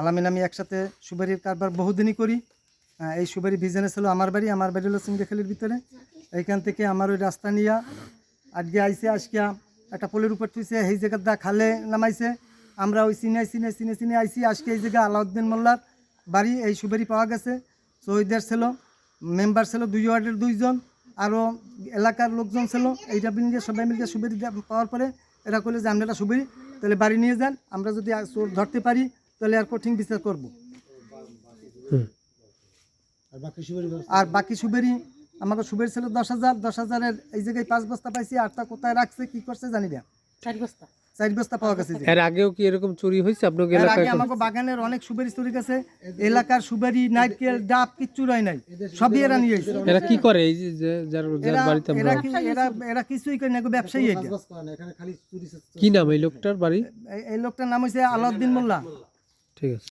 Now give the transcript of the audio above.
আলামিন আমি একসাথে সুবারির কারবার বহুদিনই করি। এই সুবারি বিজনেস হলো আমার বাড়ি আমার বাড়ি হলো সিংড়াখালির ভিতরে। এইখান থেকে আমার ওই রাস্তা নিয়ে আজকে আইসে আজকে একটা পোলের উপর থুইছে, এই জায়গাটা খালে নামাইছে। আমরা ওই চিনে চিনে চিনে চিনে আইসি আজকে এই জায়গা আলাউদ্দিন মোল্লার বাড়ি, এই সুবারি পাওয়া গেছে। শহীদের ছিল, মেম্বার ছিল, দুই ওয়ার্ডের দুইজন আরও এলাকার লোকজন ছিল। এইটা মিলিয়ে সবাই মিলিয়ে সুবেরি পাওয়ার পরে এরা করলে যে আমরা সুবেরি তাহলে বাড়ি নিয়ে যান। আমরা যদি চোর ধরতে পারি তাহলে আর কঠিন বিচার করব। আর বাকি সুবেরি আমাকে সুবের ছিল দশ হাজার দশ হাজারের এই জায়গায় পাঁচ বস্তা পাইছি আটটা কোথায় রাখছে কি করছে জানি না। চার বস্তা। চার বস্তা পাওয়া গেছে এর আগেও কি এরকম চুরি হয়েছে? আপনার এলাকায় আগে আমাকে বাগানের অনেক সুবেরি চুরি গেছে এলাকার সুবেরি নারকেল ডাব কিচ্ছু রয় নাই। সবই এরা নিয়ে এসেছে। এরা কি করে? এই যে যে- যার যার বাড়িতে আমরা এরা এরা কিছুই করে না এগো ব্যবসায়ী এটা কি নাম এই লোকটার বাড়ি? এই- এই লোকটার নাম হয়েছে আলাউদ্দিন মোল্লা। ঠিক আছে